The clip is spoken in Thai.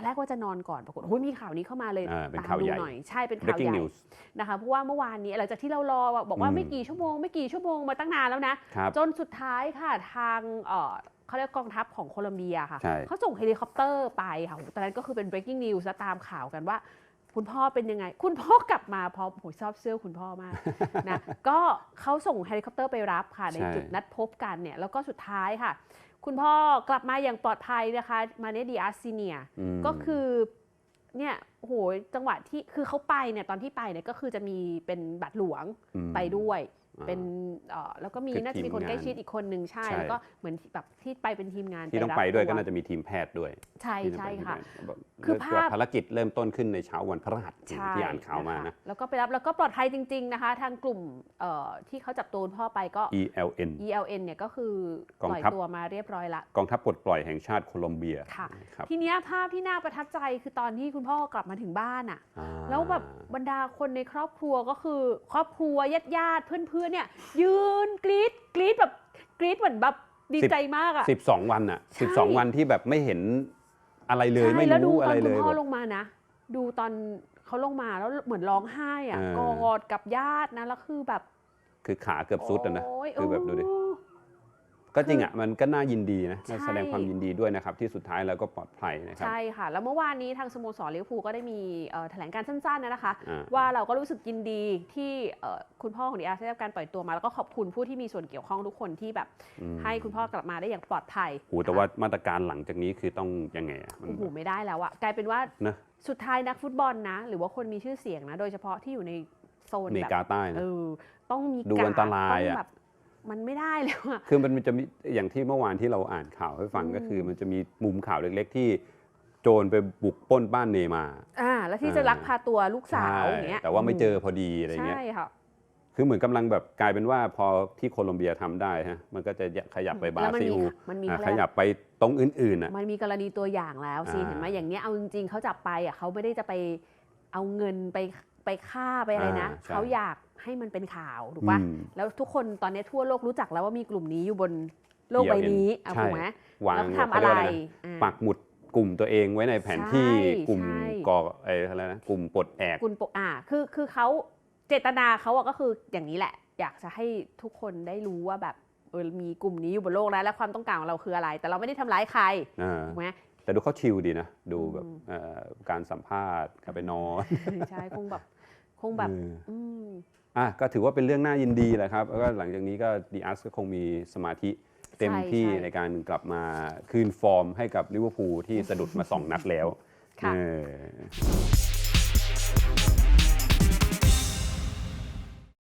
อนแรกว่าจะนอนก่อนปรากฏโอ้ยมีข่าวนี้เข้ามาเลยอ่าเป็นตามข่าวดูใหญ่หน่อยใช่เป็นข่าว breaking ใหญ่ news นะคะเพราะว่าเมื่อวานนี้หลังจากที่เรารอบอกว่าอืมไม่กี่ชั่วโมงไม่กี่ชั่วโมงมาตั้งนานแล้วนะครับจนสุดท้ายค่ะทางเอ่อเขาเรียกกองทัพของโคลอมเบียค่ะใช่เขาส่งเฮลิคอปเตอร์ไปค่ะตอนนั้นก็คือเป็น breaking news แล้วตามข่าวกันว่าคุณพ่อเป็นยังไง คุณพ่อกลับมาพร้อมโหยชอบเสื้อคุณพ่อมากนะ ก็เขาส่งเฮลิคอปเตอร์ไปรับค่ะ ในใช่จุดนัดพบกันเนี่ย แล้วก็สุดท้ายค่ะ คุณพ่อกลับมาอย่างปลอดภัยนะคะมาเนดีอาร์ซิเนียมก็คือเนี่ย โอ้โหจังหวะที่คือเขาไปเนี่ยตอนที่ไปเนี่ยก็คือจะมีเป็นบัตรหลวงมไปด้วยอ่าเป็นเอ่อแล้วก็มีคือน่าจะมีคนทีมงานใกล้ชิดอีกคนหนึ่งใช่ใช่ แล้วก็เหมือนแบบที่ไปเป็นทีมงานที่ต้องรับไปด้วยตัก็น่าจะมีทีมแพทย์ด้วย ใช่ที่จใช่ไปค่ะด้วยคือภาพภารกิจเริ่มต้นขึ้นในเช้าวันพฤหัสใช่ที่อ่านข่าวมาคนะแล้วก็ไปรับแล้วก็ปลอดภัยจริง ๆนะคะ ทางกลุ่มเอ่อที่เขาจับตัวคุณพ่อไปก็ ELN ELN เนี่ยก็คือกองปล่อยทัพตัวมาเรียบร้อยละกองทัพปลดปล่อยแห่งชาติโคลอมเบียค่ะครับทีเนี้ยภาพที่น่าประทับใจคือตอนที่คุณพ่อกลับมาถึงบ้านอะอ่าแล้วแบบบรรดาคนในครอบครัวก็คือ ครอบครัวญาติญาติๆเพื่อนๆเนี่ย ยืนกรี๊ดกรี๊ดแบบกรี๊ดเหมือนแบบดีใจมากอะสิบสองวันอะใช่สิบสองวันที่แบบไม่เห็นอะไรเลยใช่ไม่แล้วดูรู้ตอะอนไรคุเลณยพ่อแบบลงมานะ ดูตอนเขาลงมาแล้วเหมือนร้องไห้อะเออกอดกับญาตินะแล้วคือแบบ คือขาเกือบสุดอะนะโยคือแบบดูดิเออ ก็จริงอะมันก็น่ายินดีนะใช่ แสดงความยินดีด้วยนะครับ ที่สุดท้ายแล้วก็ปลอดภัยนะครับ ใช่ค่ะ แล้วเมื่อวานนี้ทางสโมสรลิเวอร์พูลก็ได้มีเอ่อแถลงการสั้นๆนะคะ อ่า ว่าเราก็รู้สึกยินดีที่เอ่อคุณพ่อของดีอาร์ได้รับการปล่อยตัวมา แล้วก็ขอบคุณผู้ที่มีส่วนเกี่ยวข้องทุกคนที่แบบอืมให้คุณพ่อกลับมาได้อย่างปลอดภัยโหแต่ว่ามาตรการหลังจากนี้คือต้องยังไงอะมัน โอ้โหไม่ได้แล้วอะกลายเป็นว่านะ สุดท้ายนักฟุตบอลนะ หรือว่าคนมีชื่อเสียงนะ โดยเฉพาะที่อยู่ในโซนอเมแบริกาบใต้เอนะอต้องมีดูกดอันตรายอะ ต้องแบบ มันไม่ได้แล้วอะคือมันจะมีอย่างที่เมื่อวานที่เราอ่านข่าวให้ฟังอืมก็คือ มันจะมีมุมข่าวเล็ก ๆ ที่โจรไปบุกปล้นบ้านเนย์มาร์อ่า แล้วที่จะลักพาตัวลูกสาวอย่างเงี้ย แต่ว่าไม่เจอพอดีอะไรเงี้ย ใช่ค่ะ คือเหมือนกำลังแบบกลายเป็นว่าพอที่โคลอมเบียทำได้ฮะ มันก็จะขยับไปบราแล้วมันซิมีลมันมีอะเขาขเรียกยับไปตรงอื่นๆอะ มันมีกรณีตัวอย่างแล้วสิอ่าเห็นไหมอย่างเนี้ยเอาจริงๆเขาจับไปอะเขาไม่ได้จะไปเอาเงินไป ไปฆ่าไปอะไรนะ อ่าใช่ เขาอยากให้มันเป็นข่าวถูกปะอืม แล้วทุกคนตอนนี้ทั่วโลกรู้จักแล้วว่ามีกลุ่มนี้อยู่บนโลกใบ ELN นี้เอาใช่ ถูกไหมวางแล้วทำเขาอะเรียไรกว่าอะไรนะอ่า ปักหมุดกลุ่มตัวเองไว้ในแผนที่ใช่กลุ่มใช่ ก่อไอ้อะไรนะกลุ่มปลดแอก คุณปกอ่าคือคือเขาเจตนาเขาอะก็คืออย่างนี้แหละ อยากจะให้ทุกคนได้รู้ว่าแบบเออมีกลุ่มนี้อยู่บนโลกแล้วและความต้องการของเราคืออะไร แต่เราไม่ได้ทำร้ายใครอ่า ถูกไหม แต่ดูเขาชิลดีนะ ดูแบบอืมเอ่อการสัมภาษณ์กลับไปนอนใช่คงแบบคงแบบเอออืมอะก็ถือว่าเป็นเรื่องน่ายินดีแหละครับ แล้วก็หลังจากนี้ก็ดีอาร์สก็คงมีสมาธิเต็มใช่ที่ใช่ในการกลับมาคืนฟอร์มให้กับลิเวอร์พูลที่สะดุดมา2นัดแล้วค่ะเออ